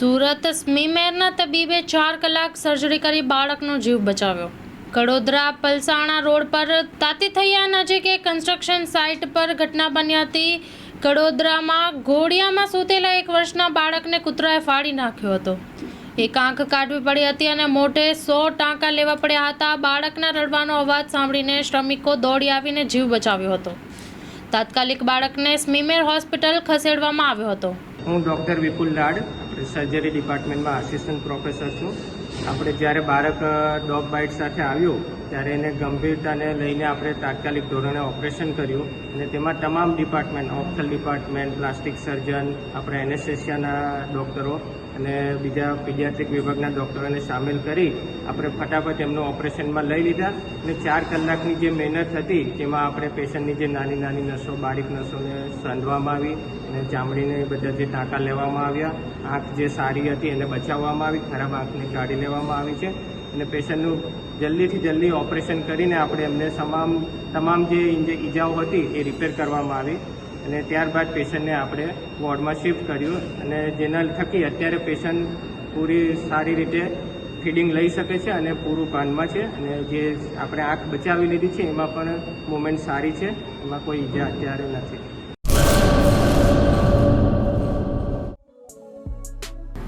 સુરત સ્મીમેરના તબીબે ચાર કલાક સર્જરી કરી બાળકનો જીવ બચાવ્યો. કડોદરા પલસાણા રોડ પર તાતીથૈયા નજીક કન્સ્ટ્રક્શન સાઇટ પર ઘટના બની હતી. કડોદરામાં ઘોડિયામાં સૂતેલા એક વર્ષના બાળકને કૂતરાએ ફાડી નાખ્યો હતો. એક આંખ કાઢવી પડી હતી અને મોઢે સો ટાંકા લેવા પડ્યા હતા. બાળકના રડવાનો અવાજ સાંભળીને શ્રમિકો દોડી આવીને જીવ બચાવ્યો હતો. તાત્કાલિક બાળકને સ્મીમેર હોસ્પિટલ ખસેડવામાં આવ્યો હતો. હું ડૉક્ટર વિપુલ લાડ, સર્જરી ડિપાર્ટમેન્ટમાં આસિસ્ટન્ટ પ્રોફેસર છું. આપણે જ્યારે બાળક ડોગ બાઇટ સાથે આવ્યું ત્યારે એને ગંભીરતાને લઈને આપણે તાત્કાલિક ધોરણે ઓપરેશન કર્યું અને તેમાં તમામ department, ophthal department, plastic surgeon, આપણે એનેસ્થેશિયાના ડૉક્ટરો અને બીજા પીડિયાટ્રિક વિભાગના ડૉક્ટરોને સામેલ કરી આપણે ફટાફટ એમનું ઓપરેશનમાં લઈ લીધા અને ચાર કલાકની જે મહેનત હતી તેમાં આપણે પેશન્ટની જે નાની નાની નસો, બારીક નસોને સાંધવામાં આવી અને ચામડીને બધા જે ટાંકા લેવામાં આવ્યા, આંખ જે સારી હતી એને બચાવવામાં આવી, ખરાબ આંખને કાઢી લેવામાં આવી છે. અને પેશન્ટનું જલ્દીથી જલ્દી ઓપરેશન કરીને આપણે એમને તમામ તમામ જે ઈજાઓ હતી એ રિપેર કરવામાં આવી. અને ત્યારબાદ પેશન્ટને આપણે વોર્ડમાં શિફ્ટ કર્યું અને જેના થકી અત્યારે પેશન્ટ પૂરી સારી રીતે ફીડિંગ લઈ શકે છે અને પૂરું પાનમાં છે. અને જે આપણે આંખ બચાવી લીધી છે એમાં પણ મુવમેન્ટ સારી છે. એમાં કોઈ ઈજા અત્યારે નથી.